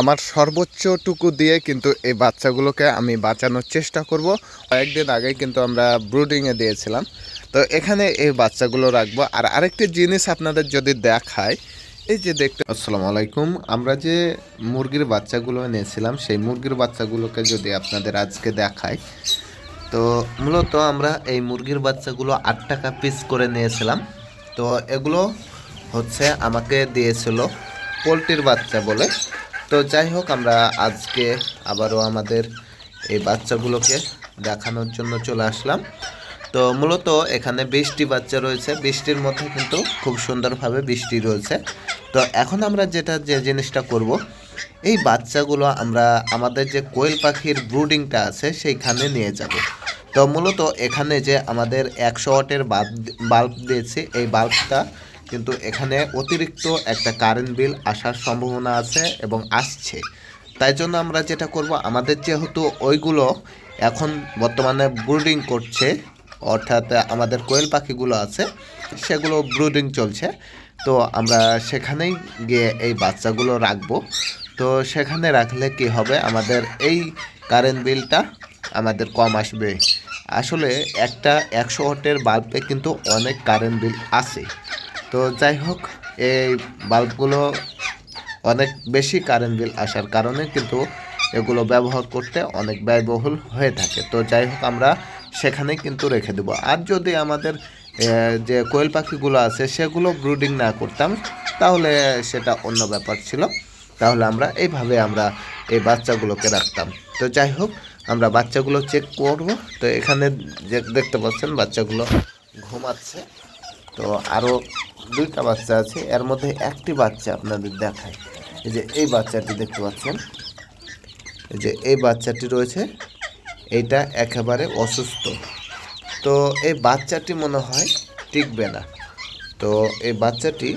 আমার সর্বোচ্চটুকু দিয়ে কিন্তু এই বাচ্চাগুলোকে আমি বাঁচানোর চেষ্টা করব। কয়েকদিন আগে কিন্তু আমরা ব্রুডিংয়ে দিয়েছিলাম। তো এখানে এই বাচ্চাগুলো রাখব। আর আরেকটি জিনিস আপনাদের যদি দেখায়, এই যে দেখতে আসসালামু আলাইকুম। আমরা যে মুরগির বাচ্চাগুলো এনেছিলাম, সেই মুরগির বাচ্চাগুলোকে যদি আপনাদের আজকে দেখাই, তো মূলত আমরা এই মুরগির বাচ্চাগুলো আট টাকা পিস করে নিয়েছিলাম। তো এগুলো হচ্ছে আমাকে দিয়েছিল পোলট্রির বাচ্চা বলে। তো যাই হোক, আমরা আজকে আবারও আমাদের এই বাচ্চাগুলোকে দেখানোর জন্য চলে আসলাম। তো মূলত এখানে বৃষ্টি বাচ্চা রয়েছে। বৃষ্টির মধ্যে কিন্তু খুব সুন্দরভাবে বৃষ্টি রয়েছে। তো এখন আমরা যেটা, যে জিনিসটা করব, এই বাচ্চাগুলো আমরা আমাদের যে কোয়েল পাখির ব্রুডিংটা আছে সেইখানে নিয়ে যাব। তো মূলত এখানে যে আমাদের একশো ওয়াটের বাল্ব বাল্ব দিয়েছে, এই বাল্বটা কিন্তু এখানে অতিরিক্ত একটা কারেন্ট বিল আসার সম্ভাবনা আছে এবং আসছে। তাই জন্য আমরা যেটা করব, আমাদের যেহেতু ওইগুলো এখন বর্তমানে ব্রুডিং করছে, অর্থাৎ আমাদের কোয়েল পাখিগুলো আছে, সেগুলো ব্রুডিং চলছে, তো আমরা সেখানেই গিয়ে এই বাচ্চাগুলো রাখব। তো সেখানে রাখলে কি হবে, আমাদের এই কারেন্ট বিলটা আমাদের কম আসবে। আসলে একটা একশো ওয়াটের বাল্বে কিন্তু অনেক কারেন্ট বিল আসে তো যাই হোক, এই বাল্বগুলো অনেক বেশি কারেন্ট বিল আসার কারণে কিন্তু এগুলো ব্যবহার করতে অনেক ব্যয়বহুল হয়ে থাকে। তো যাই হোক, আমরা সেখানে কিন্তু রেখে দেবো। আর যদি আমাদের যে কোয়েল পাখিগুলো আছে, সেগুলো ব্রুডিং না করতাম, তাহলে সেটা অন্য ব্যাপার ছিল। তাহলে আমরা এইভাবে আমরা এই বাচ্চাগুলোকে রাখতাম। তো যাই হোক, আমরা বাচ্চাগুলো চেক করব। তো এখানে যে দেখতে পাচ্ছেন, বাচ্চাগুলো ঘুমাচ্ছে। তো আরও দুইটা বাচ্চা আছে, এর মধ্যে একটি বাচ্চা আপনাদের দেখায় এই যে এই বাচ্চাটি দেখতে পাচ্ছেন। এই যে এই বাচ্চাটি রয়েছে, এইটা একেবারে অসুস্থ। তো এই বাচ্চাটি মনে হয় টিকবে না। তো এই বাচ্চাটি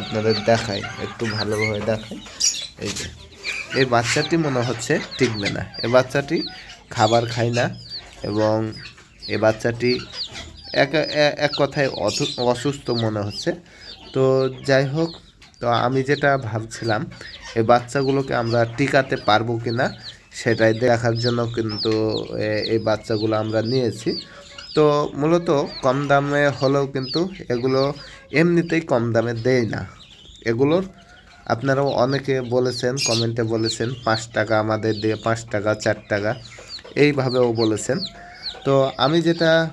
আপনাদের দেখায় একটু ভালোভাবে দেখায় এই যে, এই বাচ্চাটি মনে হচ্ছে টিকবে না। এই বাচ্চাটি খাবার খায় না এবং এই বাচ্চাটি এক এক কথায় অসু- অসুস্থ মনে হচ্ছে। তো যাই হোক, তো আমি যেটা ভাবছিলাম, এই বাচ্চাগুলোকে আমরা টিকাতে পারব কি না সেটাই দেখার জন্য কিন্তু এই বাচ্চাগুলো আমরা নিয়েছি। তো মূলত কম দামে হলেও কিন্তু এগুলো এমনিতেই কম দামে দেয় না। এগুলোর আপনারাও অনেকে বলেছেন, কমেন্টে বলেছেন, পাঁচ টাকা আমাদের দিয়ে, পাঁচ টাকা, চার টাকা, এইভাবেও বলেছেন। তো আমি যেটা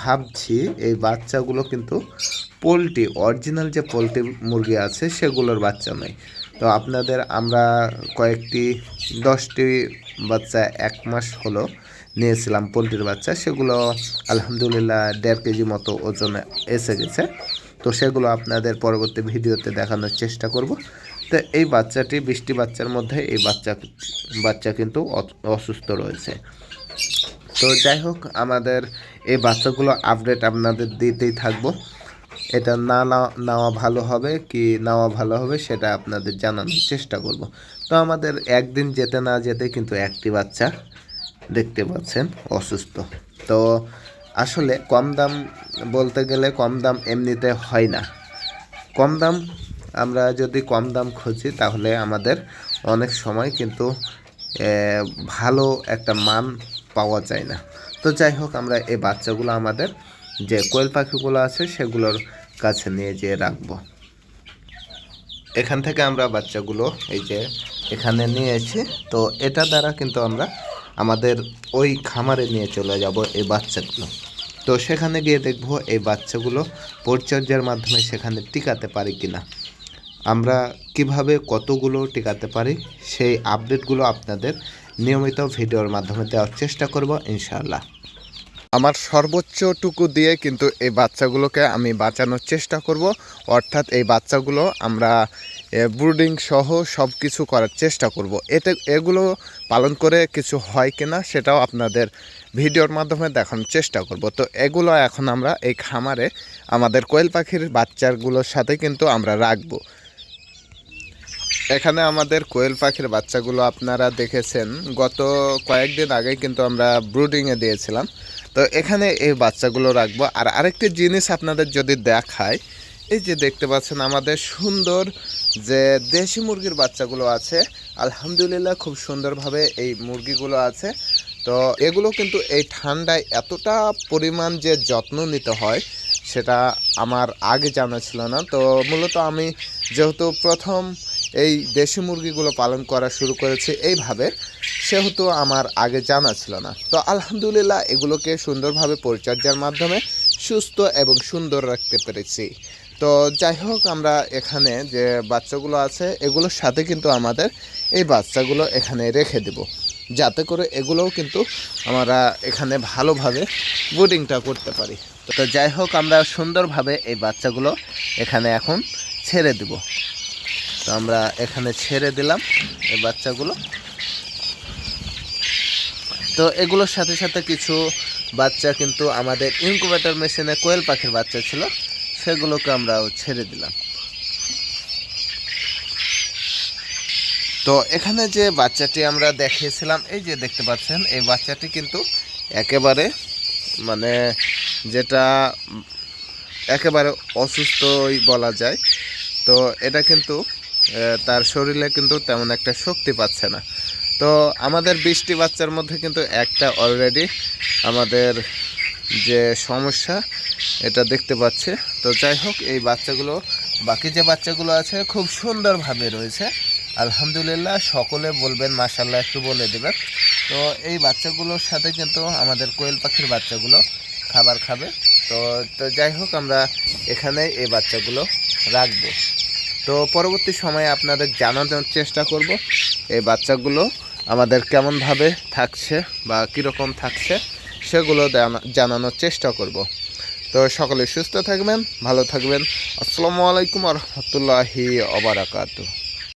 ভাবছি এই বাচ্চাগুলো কিন্তু পোলট্রি অরিজিনাল যে পোলট্রি মুরগি আছে সেগুলোর বাচ্চা নয়। তো আপনাদের আমরা কয়েকটি, দশটি বাচ্চা এক মাস হলো নিয়েছিলাম পোলট্রির বাচ্চা, সেগুলো আলহামদুলিল্লাহ দেড় কেজি মতো ওজনে এসে গেছে। তো সেগুলো আপনাদের পরবর্তী ভিডিওতে দেখানোর চেষ্টা করব। তো এই বাচ্চাটি, বৃষ্টি বাচ্চার মধ্যে এই বাচ্চা বাচ্চা কিন্তু অসুস্থ রয়েছে। তো যাই হোক, আমাদের এই বাচ্চাগুলো আপডেট আপনাদের দিতেই থাকব। এটা না নেওয়া ভালো হবে কি নেওয়া ভালো হবে সেটা আপনাদের জানানোর চেষ্টা করব। তো আমাদের একদিন যেতে না যেতে কিন্তু একটি বাচ্চা দেখতে পাচ্ছেন, অসুস্থ। তো আসলে কম দাম বলতে গেলে কম দাম এমনিতে হয় না। কম দাম আমরা যদি কম দাম খুঁজি তাহলে আমাদের অনেক সময় কিন্তু ভালো একটা মান পাওয়া যায় না। তো যাই হোক আমরা এই বাচ্চাগুলো আমাদের যে কোয়েল পাখিগুলো আছে, সেগুলোর কাছে নিয়ে যেয়ে রাখব। এখান থেকে আমরা বাচ্চাগুলো এই যে এখানে নিয়েছি। তো এটা দ্বারা কিন্তু আমরা আমাদের ওই খামারে নিয়ে চলে যাব এই বাচ্চাগুলো। তো সেখানে গিয়ে দেখব এই বাচ্চাগুলো পরিচর্যার মাধ্যমে সেখানে টিকাতে পারি কিনা। আমরা কীভাবে কতগুলো টিকাতে পারি, সেই আপডেটগুলো আপনাদের নিয়মিত ভিডিওর মাধ্যমে দেওয়ার চেষ্টা করব, ইনশাআল্লাহ। আমার সর্বোচ্চটুকু দিয়ে কিন্তু এই বাচ্চাগুলোকে আমি বাঁচানোর চেষ্টা করব। অর্থাৎ এই বাচ্চাগুলো আমরা ব্রুডিং সহ সব কিছু করার চেষ্টা করব। এতে, এগুলো পালন করে কিছু হয় কিনা সেটাও আপনাদের ভিডিওর মাধ্যমে দেখানোর চেষ্টা করব। তো এগুলো এখন আমরা এই খামারে আমাদের কোয়েল পাখির বাচ্চাগুলোর সাথে কিন্তু আমরা রাখব। এখানে আমাদের কোয়েল পাখির বাচ্চাগুলো আপনারা দেখেছেন। গত কয়েকদিন আগে কিন্তু আমরা ব্রুডিংয়ে দিয়েছিলাম। তো এখানে এই বাচ্চাগুলো রাখব। আর আরেকটি জিনিস আপনাদের যদি দেখায় এই যে দেখতে পাচ্ছেন আমাদের সুন্দর যে দেশি মুরগির বাচ্চাগুলো আছে, আলহামদুলিল্লাহ খুব সুন্দরভাবে এই মুরগিগুলো আছে। তো এগুলো কিন্তু এই ঠান্ডায় এতটা পরিমাণ যে যত্ন নিতে হয়, সেটা আমার আগে জানা ছিল না। তো মূলত আমি যেহেতু প্রথম এই দেশি মুরগিগুলো পালন করা শুরু করেছি এইভাবে, সেহেতু আমার আগে জানা ছিল না। তো আলহামদুলিল্লাহ, এগুলোকে সুন্দরভাবে পরিচর্যার মাধ্যমে সুস্থ এবং সুন্দর রাখতে পেরেছি। তো যাই হোক, আমরা এখানে যে বাচ্চাগুলো আছে, এগুলোর সাথে কিন্তু আমাদের এই বাচ্চাগুলো এখানে রেখে দেব। যাতে করে এগুলোও কিন্তু আমরা এখানে ভালোভাবে বোর্ডিংটা করতে পারি। তো যাই হোক, আমরা সুন্দরভাবে এই বাচ্চাগুলো এখানে এখন ছেড়ে দেব। তো আমরা এখানে ছেড়ে দিলাম এই বাচ্চাগুলো। তো এগুলোর সাথে সাথে কিছু বাচ্চা কিন্তু আমাদের ইনকুবেটর মেশিনে কোয়েল পাখির বাচ্চা ছিল, সেগুলোকে আমরাও ছেড়ে দিলাম। তো এখানে যে বাচ্চাটি আমরা দেখিয়েছিলাম, এই যে দেখতে পাচ্ছেন, এই বাচ্চাটি কিন্তু একেবারে মানে যেটা একেবারে অসুস্থই বলা যায়। তো এটা কিন্তু তার শরীরে কিন্তু তেমন একটা শক্তি পাচ্ছে না। তো আমাদের বৃষ্টি বাচ্চার মধ্যে কিন্তু একটা অলরেডি আমাদের যে সমস্যা, এটা দেখতে পাচ্ছে। তো যাই হোক, এই বাচ্চাগুলো, বাকি যে বাচ্চাগুলো আছে, খুব সুন্দরভাবে রয়েছে। আলহামদুলিল্লাহ, সকলে বলবেন মাসাল্লাহ একটু বলে দেবেন। তো এই বাচ্চাগুলোর সাথে কিন্তু আমাদের কোয়েল পাখির বাচ্চাগুলো খাবার খাবে। তো তো যাই হোক, আমরা এখানে এই বাচ্চাগুলো রাখব। তো পরবর্তী সময়ে আপনাদের জানানোর চেষ্টা করব এই বাচ্চাগুলো আমাদের কেমনভাবে থাকছে বা কীরকম থাকছে সেগুলো জানানোর চেষ্টা করব। তো সকলে সুস্থ থাকবেন, ভালো থাকবেন। আসসালামু আলাইকুম রহমতুল্লাহি অবরাকাতু